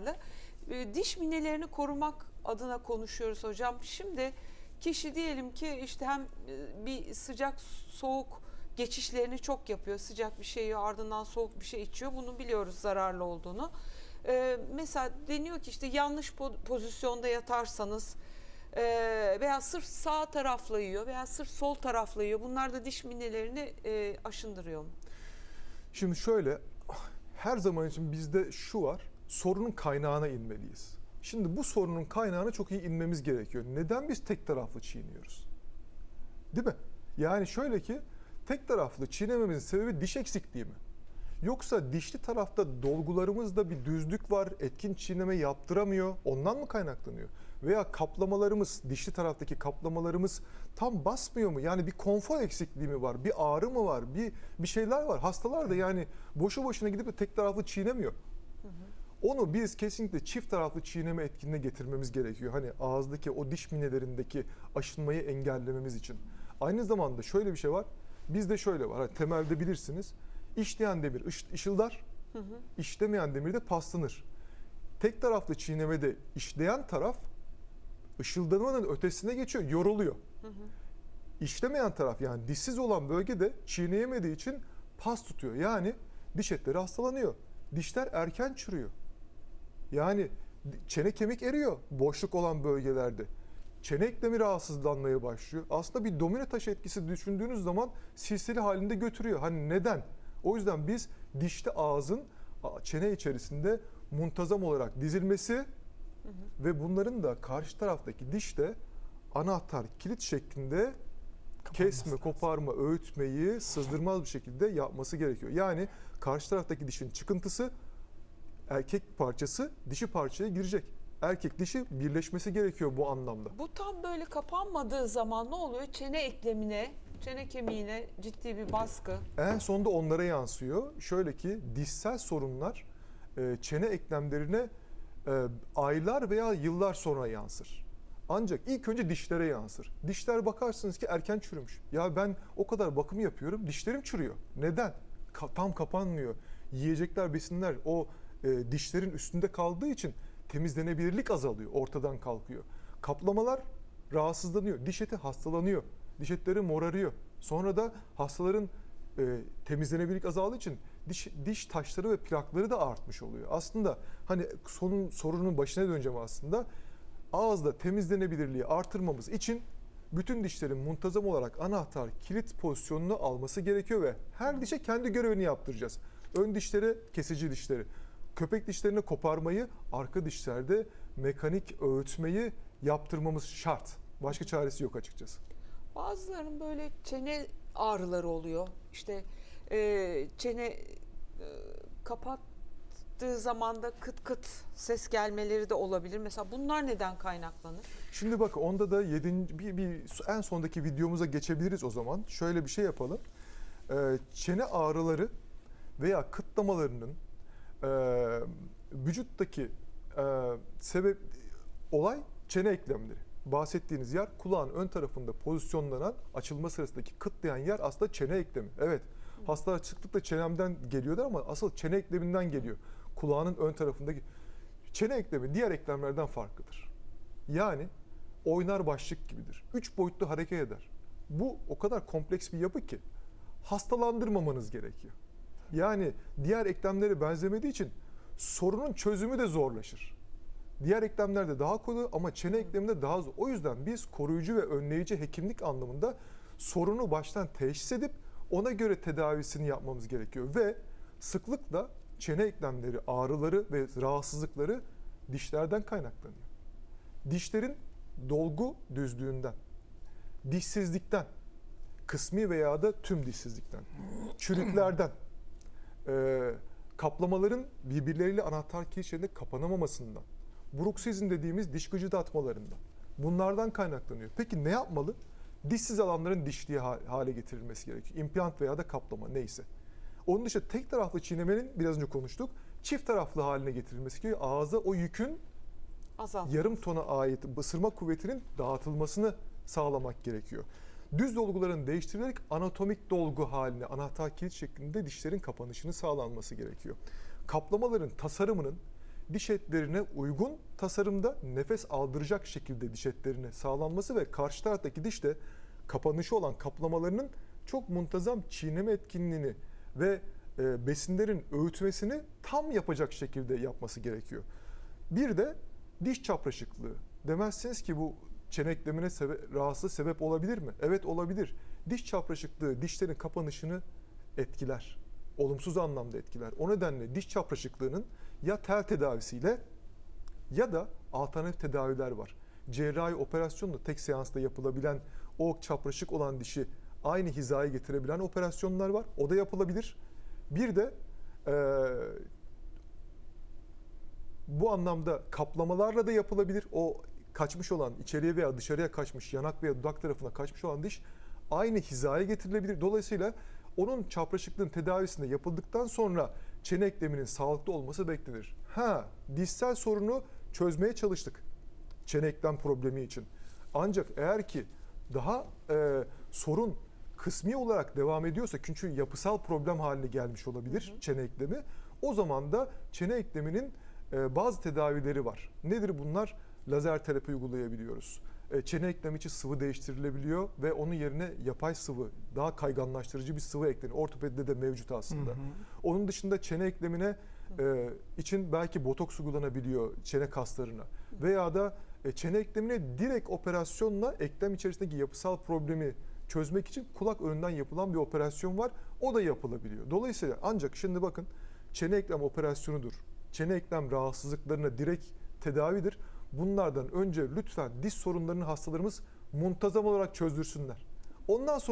zararlı. E, Diş minelerini korumak adına konuşuyoruz hocam. Şimdi kişi diyelim ki işte hem e, bir sıcak soğuk geçişlerini çok yapıyor. Sıcak bir şey yiyor ardından soğuk bir şey içiyor. Bunu biliyoruz zararlı olduğunu. E, mesela deniyor ki işte yanlış po- pozisyonda yatarsanız e, veya sırf sağ tarafla yiyor veya sırf sol tarafla yiyor. Bunlar da diş minelerini e, aşındırıyor? Şimdi şöyle her zaman için bizde şu var. Sorunun kaynağına inmeliyiz. Şimdi bu sorunun kaynağına çok iyi inmemiz gerekiyor. Neden biz tek taraflı çiğniyoruz? Değil mi? Yani şöyle ki tek taraflı çiğnememizin sebebi diş eksikliği mi? Yoksa dişli tarafta dolgularımızda bir düzlük var, etkin çiğneme yaptıramıyor. Ondan mı kaynaklanıyor? Veya kaplamalarımız, dişli taraftaki kaplamalarımız tam basmıyor mu? Yani bir konfor eksikliği mi var? Bir ağrı mı var? Bir bir şeyler var. Hastalar da yani boşu boşuna gidip tek taraflı çiğnemiyor. Onu biz kesinlikle çift taraflı çiğneme etkinliğine getirmemiz gerekiyor. Hani ağızdaki o diş minelerindeki aşınmayı engellememiz için. Aynı zamanda şöyle bir şey var. Bizde şöyle var. Hani temelde bilirsiniz. İşleyen demir ış- ışıldar, işlemeyen demir de paslanır. Tek taraflı çiğnemede işleyen taraf ışıldanmanın ötesine geçiyor, yoruluyor. İşlemeyen taraf yani dişsiz olan bölgede çiğneyemediği için pas tutuyor. Yani diş etleri hastalanıyor. Dişler erken çürüyor. Yani çene kemik eriyor boşluk olan bölgelerde. Çene eklemi rahatsızlanmaya başlıyor. Aslında bir domino taş etkisi düşündüğünüz zaman silsile halinde götürüyor. Hani neden? O yüzden biz dişli ağzın çene içerisinde muntazam olarak dizilmesi ve bunların da karşı taraftaki dişte anahtar kilit şeklinde kesme, koparma, öğütmeyi sızdırmaz bir şekilde yapması gerekiyor. Yani karşı taraftaki dişin çıkıntısı erkek parçası dişi parçaya girecek. Erkek dişi birleşmesi gerekiyor bu anlamda. Bu tam böyle kapanmadığı zaman ne oluyor? Çene eklemine, çene kemiğine ciddi bir baskı. En sonunda onlara yansıyor. Şöyle ki dişsel sorunlar e, çene eklemlerine e, aylar veya yıllar sonra yansır. Ancak ilk önce dişlere yansır. Dişler bakarsınız ki erken çürümüş. Ya ben o kadar bakım yapıyorum, dişlerim çürüyor. Neden? Ka- tam kapanmıyor. Yiyecekler, besinler o e, dişlerin üstünde kaldığı için temizlenebilirlik azalıyor, ortadan kalkıyor. Kaplamalar rahatsızlanıyor, diş eti hastalanıyor, diş etleri morarıyor. Sonra da hastaların e, temizlenebilirlik azaldığı için diş, diş taşları ve plakları da artmış oluyor. Aslında hani sonun sorunun başına döneceğim aslında. Ağızda temizlenebilirliği artırmamız için bütün dişlerin muntazam olarak anahtar kilit pozisyonunu alması gerekiyor ve her dişe kendi görevini yaptıracağız. Ön dişleri kesici dişleri, köpek dişlerini koparmayı, arka dişlerde mekanik öğütmeyi yaptırmamız şart. Başka çaresi yok açıkçası. Bazılarının böyle çene ağrıları oluyor. İşte e, çene e, kapattığı zaman da kıt kıt ses gelmeleri de olabilir. Mesela bunlar neden kaynaklanır? Şimdi bak onda da yedinci, bir, bir en sondaki videomuza geçebiliriz o zaman. Şöyle bir şey yapalım. Ee, çene ağrıları veya kıtlamalarının e, vücuttaki e, sebep olay çene eklemleri. Bahsettiğiniz yer kulağın ön tarafında pozisyonlanan açılma sırasındaki kıtlayan yer aslında çene eklemi. Evet hastalar sıklıkla çenemden geliyorlar ama asıl çene ekleminden geliyor. Kulağının ön tarafındaki çene eklemi diğer eklemlerden farklıdır. Yani oynar başlık gibidir. Üç boyutlu hareket eder. Bu o kadar kompleks bir yapı ki hastalandırmamanız gerekiyor. Yani diğer eklemlere benzemediği için sorunun çözümü de zorlaşır. Diğer eklemlerde daha kolay ama çene ekleminde daha zor. O yüzden biz koruyucu ve önleyici hekimlik anlamında sorunu baştan teşhis edip ona göre tedavisini yapmamız gerekiyor. Ve sıklıkla çene eklemleri ağrıları ve rahatsızlıkları dişlerden kaynaklanıyor. Dişlerin dolgu düzlüğünden, dişsizlikten, kısmi veya da tüm dişsizlikten, çürüklerden, e, kaplamaların birbirleriyle anahtar kilit şeklinde kapanamamasından, bruksizm dediğimiz diş gıcırdatmalarından. Bunlardan kaynaklanıyor. Peki ne yapmalı? Dişsiz alanların dişliği ha- hale getirilmesi gerekiyor. İmplant veya da kaplama neyse. Onun dışında tek taraflı çiğnemenin biraz önce konuştuk. Çift taraflı haline getirilmesi gerekiyor. Ağza o yükün Azalt. yarım tona ait ısırma kuvvetinin dağıtılmasını sağlamak gerekiyor. Düz dolguların değiştirilerek anatomik dolgu haline, anahtar kilit şeklinde dişlerin kapanışını sağlanması gerekiyor. Kaplamaların tasarımının diş etlerine uygun tasarımda nefes aldıracak şekilde diş etlerine sağlanması ve karşı taraftaki dişte kapanışı olan kaplamalarının çok muntazam çiğneme etkinliğini ve e, besinlerin öğütmesini tam yapacak şekilde yapması gerekiyor. Bir de diş çapraşıklığı. Demezsiniz ki bu çene eklemine sebe- rahatsız sebep olabilir mi? Evet olabilir. Diş çapraşıklığı dişlerin kapanışını etkiler. Olumsuz anlamda etkiler. O nedenle diş çapraşıklığının ya tel tedavisiyle ya da alternatif tedaviler var. Cerrahi operasyonla tek seansta yapılabilen o çapraşık olan dişi aynı hizaya getirebilen operasyonlar var. O da yapılabilir. Bir de eee, bu anlamda kaplamalarla da yapılabilir. O kaçmış olan, içeriye veya dışarıya kaçmış, yanak veya dudak tarafına kaçmış olan diş aynı hizaya getirilebilir. Dolayısıyla onun çapraşıklığın tedavisinde yapıldıktan sonra çene ekleminin sağlıklı olması beklenir. Ha, dişsel sorunu çözmeye çalıştık. Çene eklem problemi için. Ancak eğer ki daha e, sorun kısmi olarak devam ediyorsa çünkü yapısal problem haline gelmiş olabilir çene eklemi. O zaman da çene ekleminin e, bazı tedavileri var. Nedir bunlar? Lazer terapi uygulayabiliyoruz. E, çene eklemi için sıvı değiştirilebiliyor ve onun yerine yapay sıvı, daha kayganlaştırıcı bir sıvı ekleniyor. Ortopedide de mevcut aslında. Onun dışında çene eklemine e, için belki botoks uygulanabiliyor çene kaslarına. Veya da e, çene eklemine direkt operasyonla eklem içerisindeki yapısal problemi çözmek için kulak önünden yapılan bir operasyon var. O da yapılabiliyor. Dolayısıyla ancak şimdi bakın çene eklem operasyonudur. Çene eklem rahatsızlıklarına direkt tedavidir. Bunlardan önce lütfen diş sorunlarını hastalarımız muntazam olarak çözdürsünler. Ondan sonra